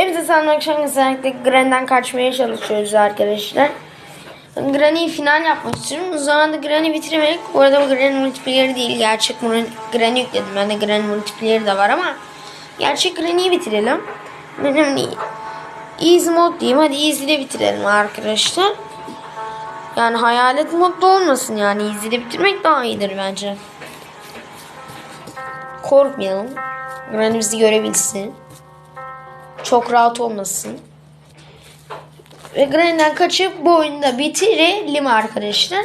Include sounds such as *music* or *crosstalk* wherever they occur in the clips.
Hepinize selam akşam özellikle Granny'den kaçmaya çalışıyoruz arkadaşlar. Granny'yi final yapmak istiyorum. O zaman da Granny bitirmek. Bu arada bu Granny multiplayer değil. Gerçek Granny yükledim. Ben de Granny multiplayer de var ama gerçek Granny'yi bitirelim. Benim değil. Easy mod diyeyim. Hadi easy bitirelim arkadaşlar. Yani hayalet modda olmasın yani. Easy bitirmek daha iyidir bence. Korkmayalım. Granny bizi görebilsin. Çok rahat olmasın. Ve Granny'den kaçıp bu oyunu da bitirelim arkadaşlar.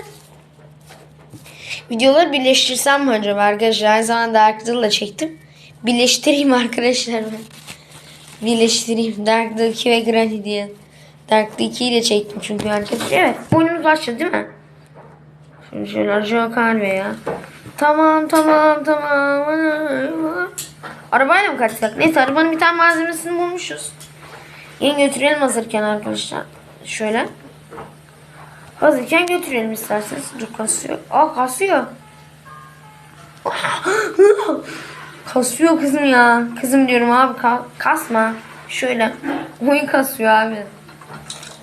Videoları birleştirsem mi acaba arkadaşlar? Aynı zamanda Dark çektim. Birleştireyim arkadaşlar ben. Birleştireyim. Dark Deal 2 ve Granny diye. Dark Deal 2 ile çektim çünkü arkadaşlar. Evet. Oyunumuz başladı değil mi? Şimdi şöyle Joe Carve ya. Tamam tamam tamam. Arabayla mı kaçsak? Neyse arabanın bir tane malzemesini bulmuşuz. Yine götürelim hazırken arkadaşlar. Şöyle. Hazırken götürelim isterseniz. Dur kasıyor. Aa kasıyor. *gasps* kasıyor kızım ya. Kızım diyorum abi ka- kasma. Şöyle. Oyun kasıyor abi.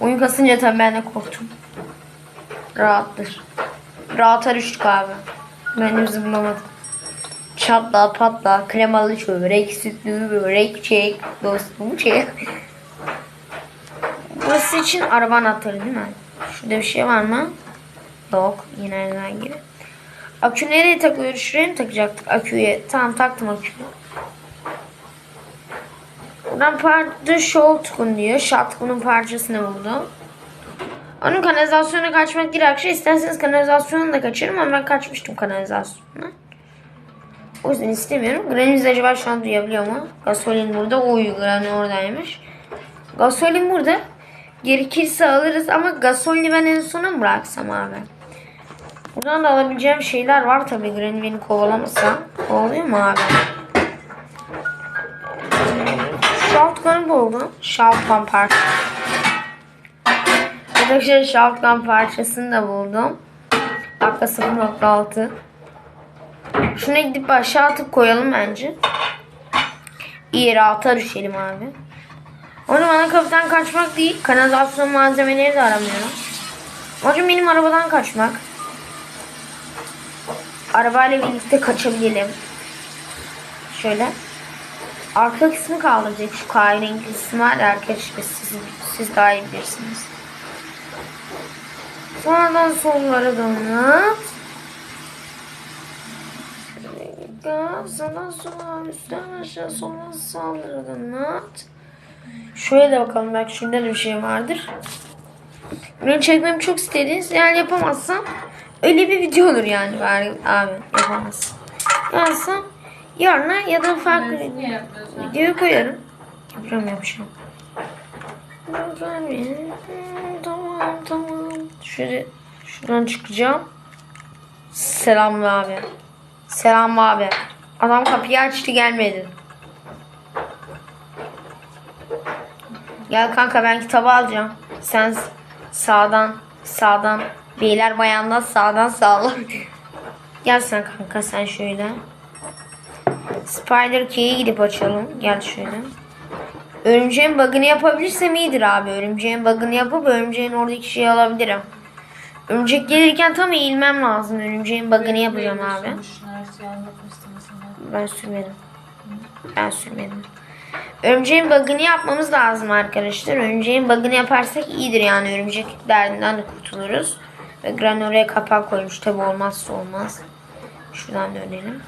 Oyun kasınca tabii ben de korktum. Rahattır. Rahata düştük abi. Ben bizi bulamadım. Çatla patla kremalı çörek, sütlü börek, çek, dostum çek. Burası için araba anahtarı değil mi? Şurada bir şey var mı? Yok. Yine elden gibi. Akü nereye takıyoruz? Şuraya mı takacaktık aküye? Tamam taktım aküyü. Buradan parça Shotgun diyor. Shotgun'un parçasını buldum. Onun kanalizasyona kaçmak değil arkadaşlar. İsterseniz kanalizasyonu da kaçırırım ama ben kaçmıştım kanalizasyona. O yüzden istemiyorum. Granny'miz acaba şu an duyabiliyor mu? Gasolin burada. Oy Granny oradaymış. Gasolin burada. Gerekirse alırız ama gasolini ben en sona bıraksam abi? Buradan da alabileceğim şeyler var tabii Granny beni kovalamasa. Kovalıyor mu abi? Shotgun'ı buldum. Shotgun parçası. Arkadaşlar Shotgun parçasını da buldum. Dakika 0.6. Şuna gidip aşağı atıp koyalım bence. İyi rahata düşelim abi. Onu bana kapıdan kaçmak değil. Kanalizasyon malzemeleri de aramıyorum. Amacım benim arabadan kaçmak. Arabayla birlikte kaçabilelim. Şöyle. Arka kısmı kaldıracak. Şu kahverengi kısmı var arkadaşlar. Siz, siz daha iyi bilirsiniz. Sonradan sonlara donat. Sana sola üstten aşağı sonra saldırıdan at. Şöyle de bakalım belki şurada da bir şey vardır. Beni çekmemi çok istediniz. Eğer yapamazsam öyle bir video olur yani bari abi yapamazsam. Yapamazsam yarına ya da farklı bir videoyu koyarım. Yapacağım yapacağım. Tamam tamam. Şöyle şuradan çıkacağım. Selam abi. Selam abi. Adam kapıyı açtı gelmedi. Gel kanka ben kitabı alacağım. Sen sağdan sağdan beyler bayanlar sağdan sağlar. Gel sen kanka sen şöyle. Spider Key'e gidip açalım. Gel şöyle. Örümceğin bug'ını yapabilirsem iyidir abi. Örümceğin bug'ını yapıp örümceğin oradaki şeyi alabilirim. Örümcek gelirken tam eğilmem lazım. Örümceğin bug'ını yapacağım abi. Ben sürmedim. Ben sürmedim. Örümceğin bug'ını yapmamız lazım arkadaşlar. Örümceğin bug'ını yaparsak iyidir yani. Örümcek derdinden de kurtuluruz. Ve oraya kapak koymuş. Tabi olmazsa olmaz. Şuradan dönelim.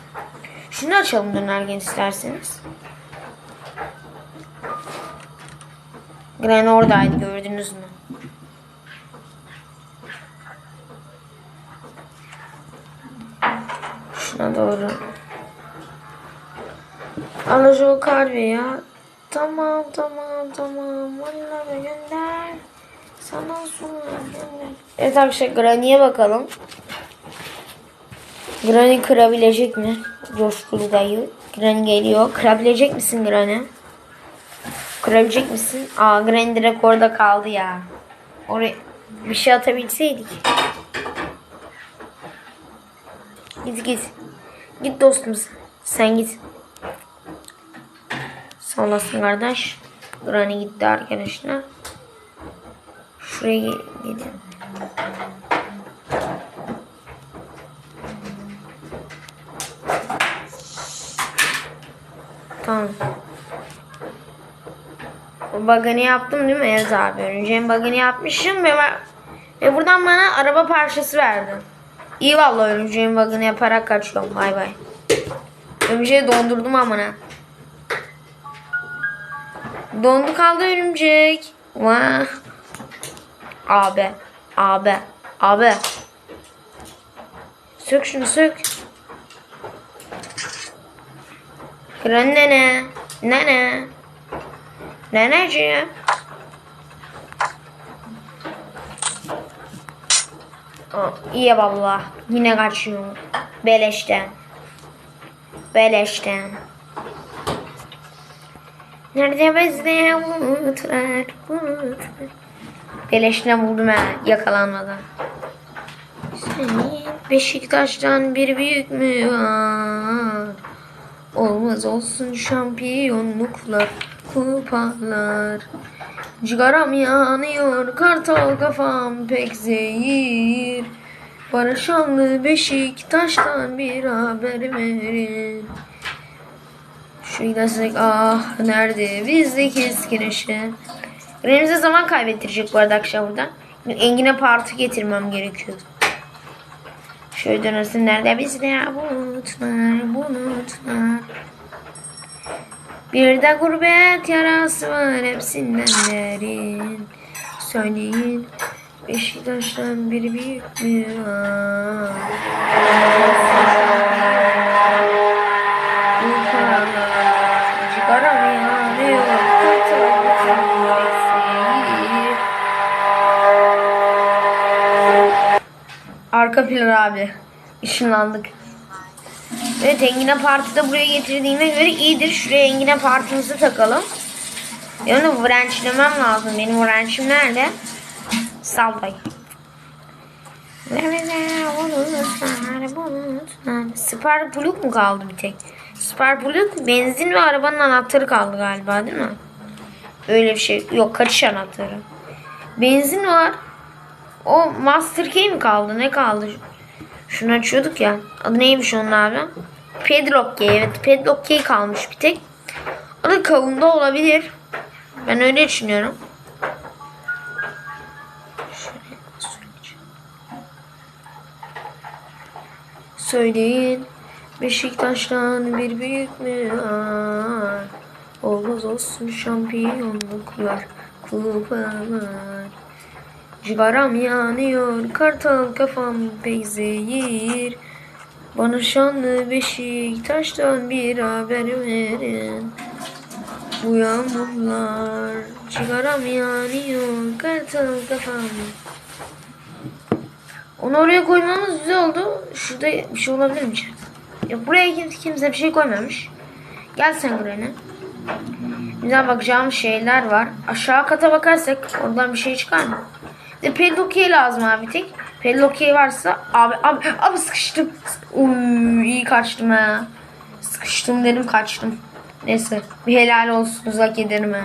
Şunu açalım dönerken isterseniz. Granny oradaydı gördünüz mü? Şuna doğru. Alajo Karve ya. Tamam tamam tamam. Onları gönder. Sana sonra gönder. Evet arkadaşlar Granny'e bakalım. Granny kırabilecek mi? Coşkulu dayı. Granny geliyor. Kırabilecek misin Granny? Kırabilecek misin? Aa Granny direkt orada kaldı ya. Oraya bir şey atabilseydik. Git git. Git dostum sen. Git. Sağ olasın kardeş. Granny gitti arkadaşlar. Şuraya gidelim. Tamam. O bug'ını yaptım değil mi Ez abi? Örümceğin bug'ını yapmışım ve, ve buradan bana araba parçası verdi. İyi vallahi örümceğin bug'ını yaparak kaçıyorum. Bay bay. Örümceği dondurdum amına. Dondu kaldı örümcek. Vah. Abi. Abi. Abi. Sök şunu sök. Kıran nene. Nene. Neneciğim. Aa, iyi. Yine kaçıyor. Beleşten. Beleşten. Nerede bizde bulutlar, bulutlar. Beleşten buldum ha yakalanmadan. Senin Beşiktaş'tan bir büyük mü var? Olmaz olsun şampiyonluklar, kupalar. Cigaram yanıyor, kartal kafam pek zehir. Barışanlı Beşiktaş'tan bir haber verin. Şu gidersek ah nerede bizdeki eski neşe. Elimize zaman kaybettirecek bu arada akşam burada. Engin'e parti getirmem gerekiyor. Şöyle dönersin nerede bizde bulutlar bulutlar. Bir de gurbet yarası var hepsinden derin. Söyleyin Beşiktaş'tan bir büyük mü. Arka plan abi. Işınlandık. Evet Engine Parti'de buraya getirdiğime göre iyidir. Şuraya Engine Parti'mizi takalım. Yani wrenchlemem lazım. Benim wrenchim nerede? Salday. Spark Plug mu kaldı bir tek? Spark Plug benzin ve arabanın anahtarı kaldı galiba değil mi? Öyle bir şey. Yok kaçış anahtarı. Benzin var. O Master Key mi kaldı? Ne kaldı? Şunu açıyorduk ya. Adı neymiş onun abi? Key. Evet Key kalmış bir tek. O da kavunda olabilir. Ben öyle düşünüyorum. Söyleyin Beşiktaş'tan bir büyük mü var? Olmaz olsun şampiyonluklar, kupalar. Cigaram yanıyor, kartal kafam pek zehir. Bana şanlı Beşiktaş'tan bir haber verin. Bu yağmurlar, cigaram yanıyor, kartal kafam. Onu oraya koymamız güzel oldu. Şurada bir şey olabilir mi? Ya buraya kimse, kimse bir şey koymamış. Gel sen Granny. Güzel bakacağım şeyler var. Aşağı kata bakarsak oradan bir şey çıkar mı? De pedokey lazım abi tek. Pedokey varsa abi abi abi sıkıştım. Uy, iyi kaçtım ha. Sıkıştım dedim kaçtım. Neyse bir helal olsun uzak ederim ha.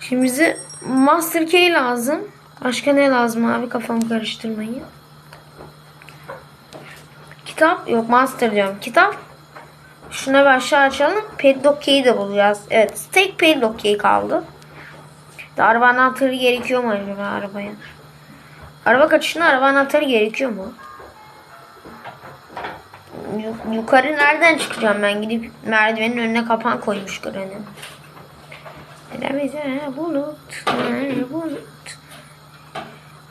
Şimdi bize Master Key lazım. Başka ne lazım abi kafamı karıştırmayın. Kitap yok Master diyorum. Kitap Şuna bir aşağı açalım. Padlock key'i de bulacağız. Evet. Tek padlock key kaldı. Araba anahtarı gerekiyor mu acaba arabaya? Araba kaçışında araba anahtarı gerekiyor mu? Yu- yukarı nereden çıkacağım ben? Gidip merdivenin önüne kapan koymuş Granny. Neden bize bulut, bulut.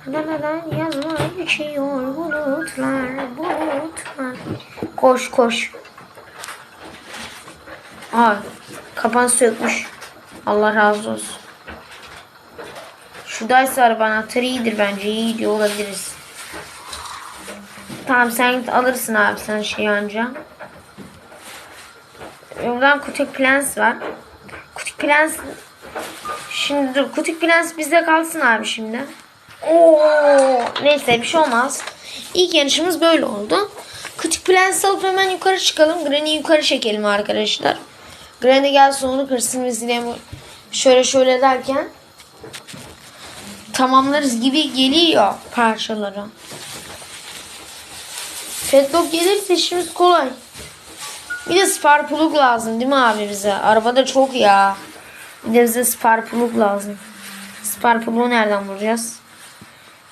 Danadan yazma geçiyor bulutlar, bulutlar. Koş koş. Aa, kapan sökmüş. Allah razı olsun. Şuradaysa araba anahtarı bence. İyi gidiyor olabiliriz. Tamam sen alırsın abi sen şey anca. Buradan Kutik Plans var. Kutik Plans Şimdi dur Kutik Plans bizde kalsın abi şimdi. Oo, neyse bir şey olmaz. İlk yarışımız böyle oldu. Küçük plans alıp hemen yukarı çıkalım. Granny'i yukarı çekelim arkadaşlar. Granny gelsin onu kırsın bu- şöyle şöyle derken tamamlarız gibi geliyor parçaları. Fetlock gelirse işimiz kolay. Bir de sparpuluk lazım değil mi abi bize? Arabada çok ya. Bir de bize sparpuluk lazım. Sparpuluğu nereden bulacağız?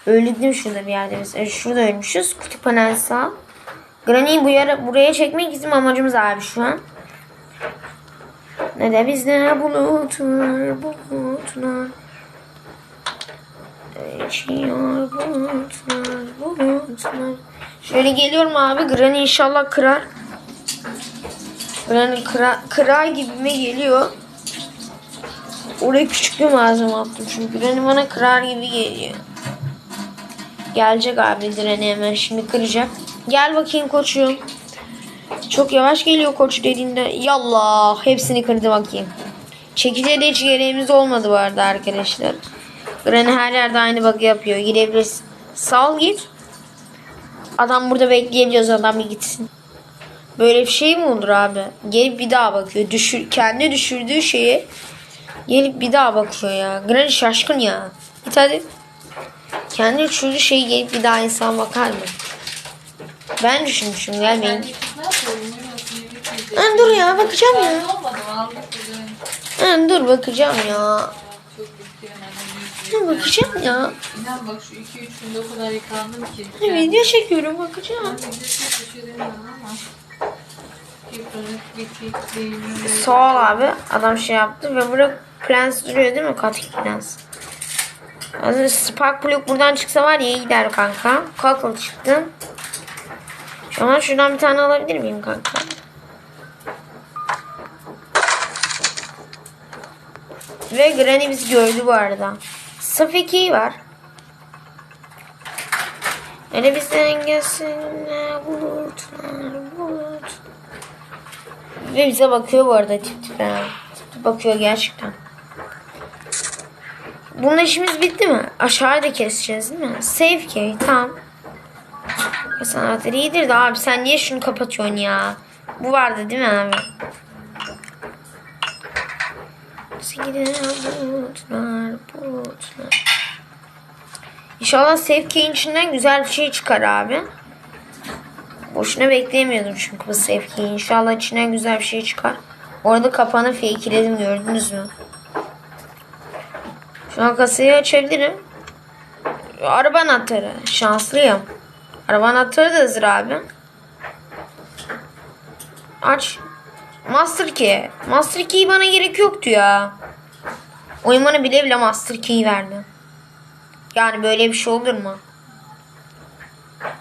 Öldük değil mi şurada bir yerde biz? E, şurada ölmüşüz. Kutu panel sağ. Granny'i bu yere, buraya çekmek bizim amacımız abi şu an. Ne de bizde bulutlar, bulutlar. Değişiyor bulutlar, bulutlar. Şöyle geliyorum abi. Granny inşallah kırar. Granny kıra, kırar gibime geliyor. Oraya küçük bir malzeme attım çünkü Granny bana kırar gibi geliyor. Gelecek abi direni hemen şimdi kıracak. Gel bakayım koçum. Çok yavaş geliyor koç dediğinde. Yallah hepsini kırdı bakayım. Çekice de hiç gereğimiz olmadı bu arada arkadaşlar. Granny her yerde aynı bug yapıyor. Gidebilirsin. Sal git. Adam burada bekleyebiliyoruz adam bir gitsin. Böyle bir şey mi olur abi? Gelip bir daha bakıyor. Düşür, kendi düşürdüğü şeye gelip bir daha bakıyor ya. Granny şaşkın ya. Git hadi. Kendi düşürdüğü şeyi gelip bir daha insan bakar mı? Ben düşünmüşüm gel benim. Ne yapıyorum? Nasıl Ha, dur ya bakacağım ya. Ben dur bakacağım ya. Çok. Ha, bakacağım ya. İnan bak şu 2-3 günde o kadar yıkandım ki. Ha, video çekiyorum Ben bakacağım. video şey ama. Sağ ol abi. Adam şey yaptı ve burada plans duruyor değil mi? Katik plans. Az Spark Plug buradan çıksa var ya iyi gider kanka. Cockle çıktı. Şu an şuradan bir tane alabilir miyim kanka? Ve Granny bizi gördü bu arada. Saf 2 var. Öyle bizden gelsinler bulutlar bulut. Ve bize bakıyor bu arada tip tip. ha. Tip tip bakıyor gerçekten. Bunun işimiz bitti mi? Aşağıya da keseceğiz değil mi? Save key tamam. Sanatları iyidir de abi sen niye şunu kapatıyorsun ya? Bu vardı değil mi abi? Bulutlar, bulutlar. İnşallah save key'in içinden güzel bir şey çıkar abi. Boşuna beklemiyordum çünkü bu save key'i. İnşallah içinden güzel bir şey çıkar. Orada kapağını fakeledim gördünüz mü? Şu an kasayı açabilirim. Araba anahtarı. Şanslıyım. Araba anahtarı da hazır abi. Aç. Master Key. Master Key bana gerek yoktu ya. Oyun bile bile Master Key verdi. Yani böyle bir şey olur mu?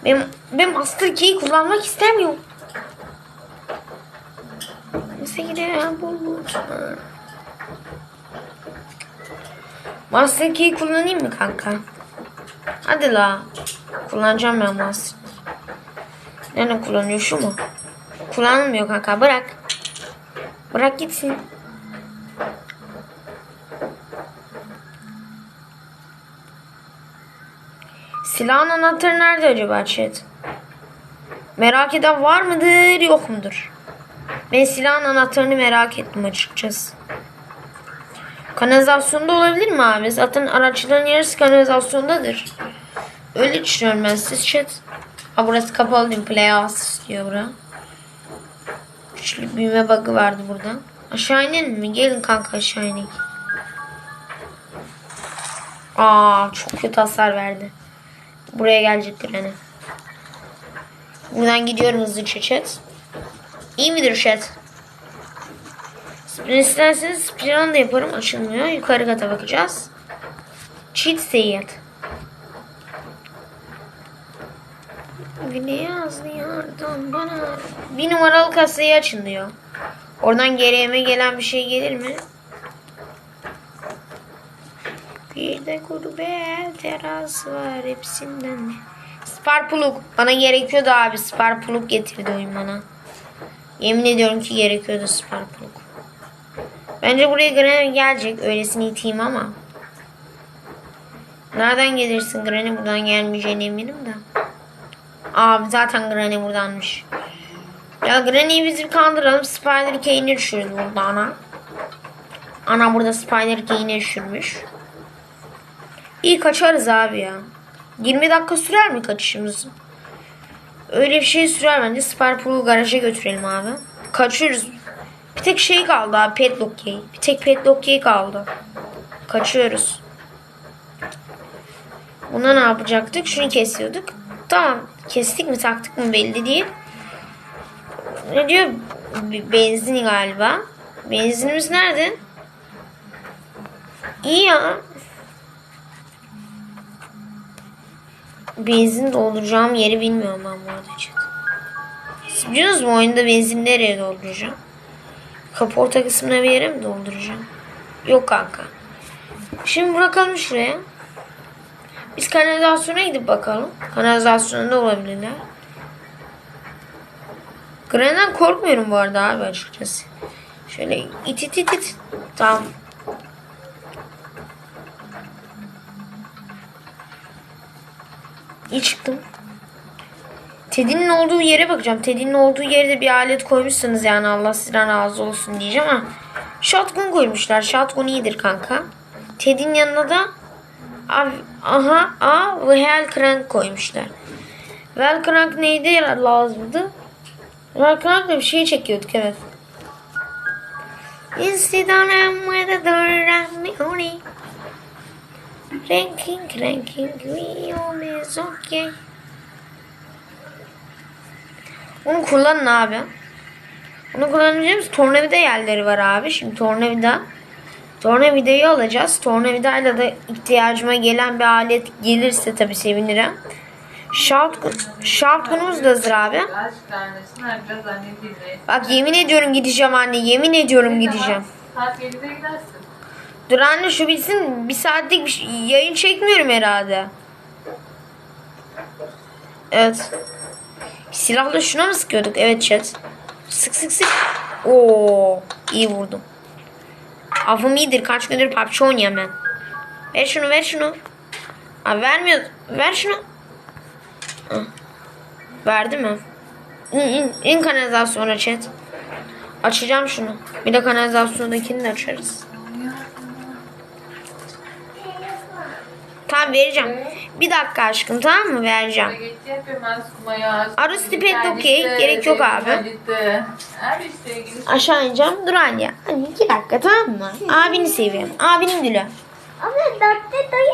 Ben, ben Master Key'i kullanmak istemiyorum. Nasıl gidelim bulutlar? Master Key'i kullanayım mı kanka? Hadi la. Kullanacağım ben Master Nereden kullanıyor şu mu? Kullanılmıyor kanka bırak. Bırak gitsin. Silahın anahtarı nerede acaba chat? Merak eden var mıdır yok mudur? Ben silahın anahtarını merak ettim açıkçası. Kanalizasyonda olabilir mi abi? Zaten araçların yarısı kanalizasyondadır. Öyle düşünüyorum ben siz chat. Ha burası kapalı değil? Playhouse diyor bura. Güçlü büyüme bug'ı vardı burada. Aşağı inelim mi? Gelin kanka aşağı inelim. Aa çok kötü hasar verdi. Buraya gelecektir hani. Buradan gidiyorum hızlıca chat. İyi midir chat? Sprint isterseniz plan da yaparım. Açılmıyor. Yukarı kata bakacağız. Cheat seyahat. Beni yazıyordun bana. Bir numaralı kasayı açın diyor. Oradan geriye gelen bir şey gelir mi? Bir de gurbet teras var hepsinden. Sparpuluk. Bana gerekiyordu abi. Sparpuluk getirdi oyun bana. Yemin ediyorum ki gerekiyordu Sparpuluk. Bence buraya Granny gelecek. Öylesini iteyim ama. Nereden gelirsin Granny? Buradan gelmeyeceğine eminim de. Abi zaten Granny buradanmış. Ya Granny'yi biz bir kandıralım. Spider Kane'i düşürürüz burada ana. Ana burada Spider Kane'i düşürmüş. İyi kaçarız abi ya. 20 dakika sürer mi kaçışımız? Öyle bir şey sürer bence. Sparpool'u garaja götürelim abi. Kaçıyoruz. Bir tek şey kaldı abi. Petlock key. Bir tek Petlock key kaldı. Kaçıyoruz. Buna ne yapacaktık? Şunu kesiyorduk. Tamam. Kestik mi taktık mı belli değil. Ne diyor? Benzin galiba. Benzinimiz nerede? İyi ya. Benzin dolduracağım yeri bilmiyorum ben bu arada chat. Biliyorsunuz mu oyunda benzin nereye dolduracağım? Kapı orta kısmına bir yere mi dolduracağım? Yok kanka. Şimdi bırakalım şuraya. Biz kanalizasyona gidip bakalım. Kanalizasyonda olabilirler. Gran'dan korkmuyorum bu arada abi açıkçası. Şöyle it it it it. Tamam. İyi çıktım. Teddy'nin olduğu yere bakacağım. Teddy'nin olduğu yerde bir alet koymuşsunuz yani Allah sizden razı olsun diyeceğim ama shotgun koymuşlar. Shotgun iyidir kanka. Teddy'nin yanına da aha, a ve Hellcrank koymuşlar. Hellcrank neydi lazımdı? Hellcrank'la bir şey çekiyorduk evet. Instead I'm with Ranking, ranking, always okay. Onu kullanın abi. Onu kullanacağımız tornavida yerleri var abi. Şimdi tornavida. Tornavidayı alacağız. Tornavidayla da ihtiyacıma gelen bir alet gelirse tabii sevinirim. Shotgun, shotgunumuz da hazır abi. Bak yemin ediyorum gideceğim anne. Yemin ediyorum gideceğim. Saat 7'de gidersin. Dur anne şu bitsin. Bir saatlik bir şey- yayın çekmiyorum herhalde. Evet. Silahla şuna mı sıkıyorduk? Evet chat. Sık sık sık. Oo, iyi vurdum. Avım iyidir. Kaç gündür PUBG oynuyorum ben. Ver şunu ver şunu. Aa, vermiyor. Ver şunu. Verdi mi? İn, in, in kanalizasyona chat. Açacağım şunu. Bir de kanalizasyondakini de açarız. Tamam vereceğim. Bir dakika aşkım tamam mı? Vereceğim. Arı stipend okey, gerek yok abi. Aşağı ineceğim. Dur anne. Anne iki dakika tamam mı? Abini seviyorum. Abinin gülü. Ama dörtte dayı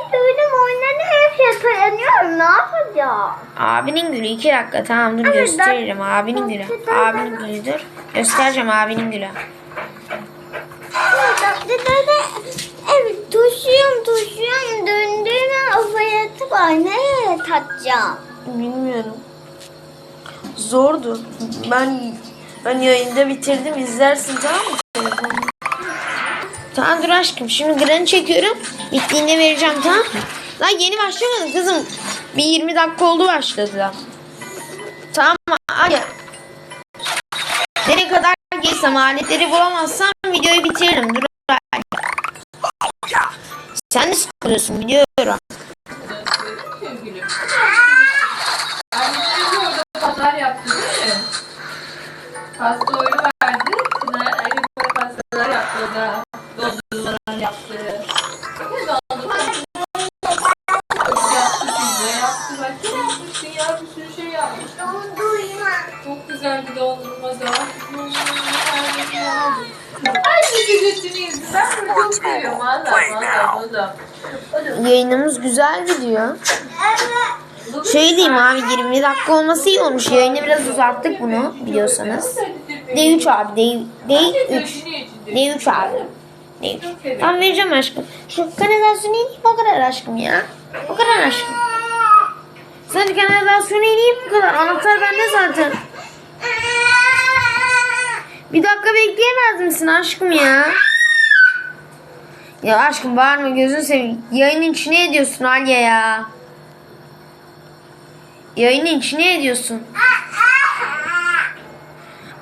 her şeye dayanıyorum. Ne yapacağım? Abinin gülü iki dakika tamam dur gösteririm. Abinin gülü. Abinin gülüdür. Göstereceğim abinin gülü. Nereye takacağım? Bilmiyorum. Zordu. Ben ben yayında bitirdim. izlersin tamam mı? Tamam dur aşkım. Şimdi granny çekiyorum. Bittiğinde vereceğim tamam mı? Lan yeni başlamadı kızım. Bir 20 dakika oldu başladı da. Tamam? Hadi. Nereye kadar girsem aletleri bulamazsam videoyu bitiririm. Dur. Sen de sıkılıyorsun biliyorum. Pasta oyunu verdi. Pınar ayrı bir pastalar yaptı o da. Dondurmalar yaptı. Ne dondurma? Yaptı pizza yaptı. Bak ne yapmışsın ya bir sürü şey yapmış. Dondurma. Çok güzel bir dondurma da. Ay bir gecesini izledim. Ben bunu çok seviyorum. Valla valla valla. Yayınımız güzel gidiyor. Evet. Şey diyeyim abi 20 dakika olması iyi olmuş. Yayını biraz uzattık bunu biliyorsanız. D3 abi D, D3. D3 abi. D3. Tamam vereceğim aşkım. Şu kanalizasyonu ineyim o kadar aşkım ya. O kadar aşkım. Sen kanalizasyonu ineyim bu kadar. Anahtar bende zaten. Bir dakika bekleyemez misin aşkım ya? Ya aşkım bağırma gözünü seveyim. Yayının içine ediyorsun Alya ya. Yayının içine ediyorsun.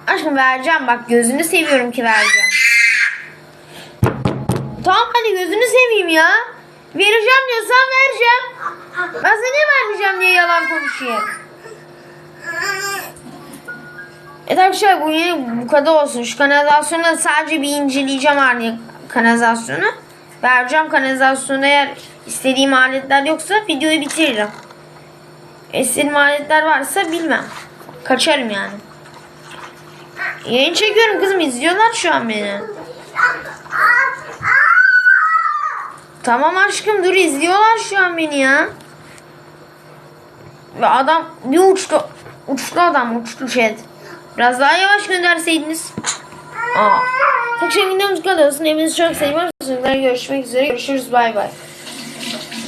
Aşkım vereceğim bak gözünü seviyorum ki vereceğim. Tamam hadi gözünü seveyim ya. Vereceğim diyorsan vereceğim. Ben sana niye vermeyeceğim diye yalan konuşayım. Evet arkadaşlar bu yine bu kadar olsun. Şu kanalizasyonu sadece bir inceleyeceğim hani kanalizasyonu. Vereceğim kanalizasyonu eğer istediğim aletler yoksa videoyu bitiririm. İstediğim aletler varsa bilmem. Kaçarım yani. Yayın çekiyorum kızım izliyorlar şu an beni. Tamam aşkım dur izliyorlar şu an beni ya. Ve adam bir uçtu. Uçtu adam uçtu şey. Biraz daha yavaş gönderseydiniz. Aa. Tek şey videomuz kadar olsun. Hepinizi çok seviyorum. Görüşmek üzere. Görüşürüz. Bay bay.